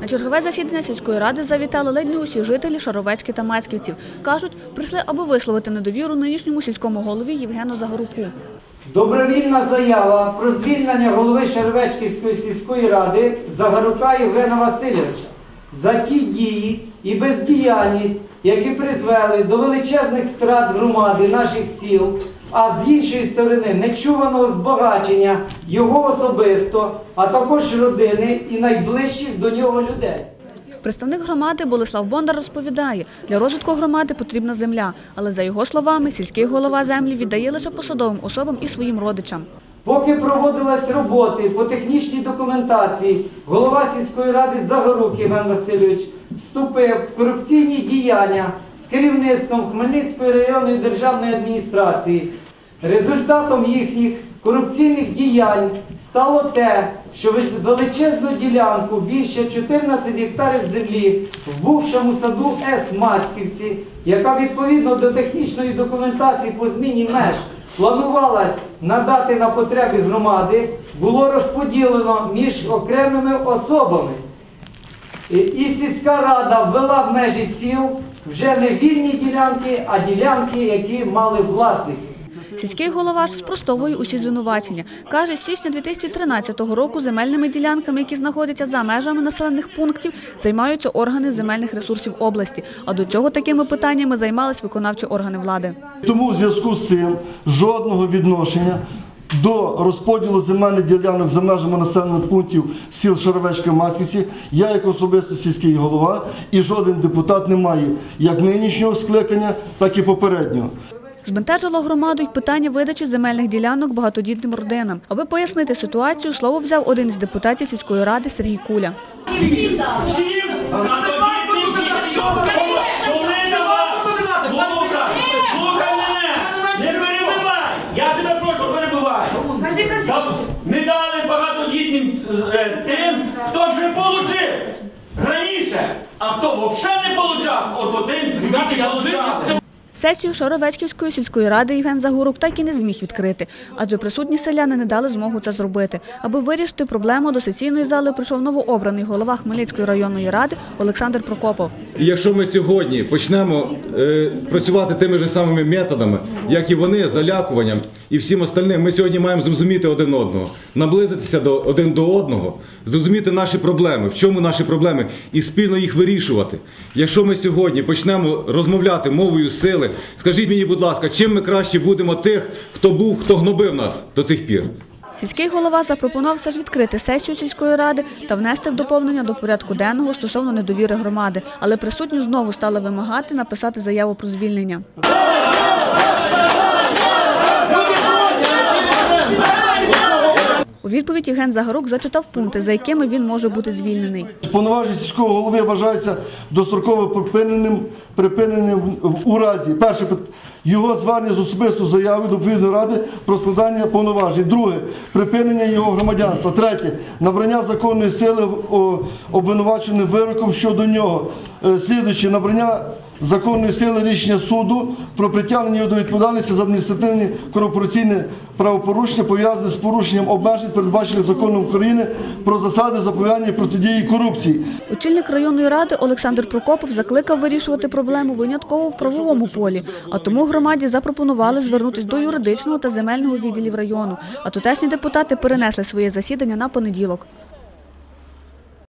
На чергове засідання сільської ради завітали ледь не усі жителі Шаровечки та Мацьківців. Кажуть, прийшли, аби висловити недовіру нинішньому сільському голові Євгену Загоруку. Добровільна заява про звільнення голови Шаровечківської сільської ради Загарука Євгена Васильовича за ті дії і бездіяльність, які призвели до величезних втрат громади наших сіл, а з іншої сторони нечуваного збагачення його особисто, а також родини і найближчих до нього людей. Представник громади Болеслав Бондар розповідає, для розвитку громади потрібна земля, але за його словами, сільський голова землі віддає лише посадовим особам і своїм родичам. Поки проводились роботи по технічній документації, голова сільської ради Загорук Євген Васильович вступив в корупційні діяння з керівництвом Хмельницької районної державної адміністрації. Результатом їхніх корупційних діянь стало те, що величезну ділянку більше 14 гектарів землі в бувшому саду С. Мацьківці, яка відповідно до технічної документації по зміні меж планувалась надати на потреби громади, було розподілено між окремими особами. І- сільська рада ввела в межі сіл вже не вільні ділянки, а ділянки, які мали власників. Сільський голова ж спростовує усі звинувачення. Каже, з січня 2013 року земельними ділянками, які знаходяться за межами населених пунктів, займаються органи земельних ресурсів області. А до цього такими питаннями займались виконавчі органи влади. Тому в зв'язку з цим жодного відношення до розподілу земельних ділянок за межами населених пунктів сіл Шаровечка Масківці я як особисто сільський голова і жоден депутат не має як нинішнього скликання, так і попереднього. Збентежило громаду й питання видачі земельних ділянок багатодітним родинам. Аби пояснити ситуацію, слово взяв один із депутатів сільської ради Сергій Куля. Кажи, кажи. Та Не дали багатодітним е, тим, хто вже получив раніше, а хто взагалі не получав, от один тільки получав. Сесію Шаровечківської сільської ради Євген Загорук так і не зміг відкрити, адже присутні селяни не дали змогу це зробити. Аби вирішити проблему, до сесійної зали прийшов новообраний голова Хмельницької районної ради Олександр Прокопов. Якщо ми сьогодні почнемо е, працювати тими ж самими методами, як і вони, залякуванням і всім остальним, ми сьогодні маємо зрозуміти один одного, наблизитися до один до одного, зрозуміти наші проблеми, в чому наші проблеми, і спільно їх вирішувати. Якщо ми сьогодні почнемо розмовляти мовою сили, скажіть мені, будь ласка, чим ми краще будемо тих, хто був, хто гнобив нас до цих пір? Сільський голова запропонував все ж відкрити сесію сільської ради та внести в доповнення до порядку денного стосовно недовіри громади, але присутні знову стали вимагати написати заяву про звільнення. Відповідь Євген Загорук зачитав пункти, за якими він може бути звільнений. Повноваження сільського голови вважається достроково припиненим, припиненим у разі перше його звернення з особистою заявою до відповідної ради про складання повноважень. Друге припинення його громадянства. Третє набрання законної сили обвинуваченим вироком щодо нього. Е, Слідуючи набрання законної сили рішення суду про притягнення до відповідальності за адміністративні корупційні правопорушення, пов'язані з порушенням обмежень, передбачених законом України про засади запобігання і протидії корупції. Очільник районної ради Олександр Прокопов закликав вирішувати проблему винятково в правовому полі, а тому громаді запропонували звернутися до юридичного та земельного відділів району. А тутешні депутати перенесли своє засідання на понеділок.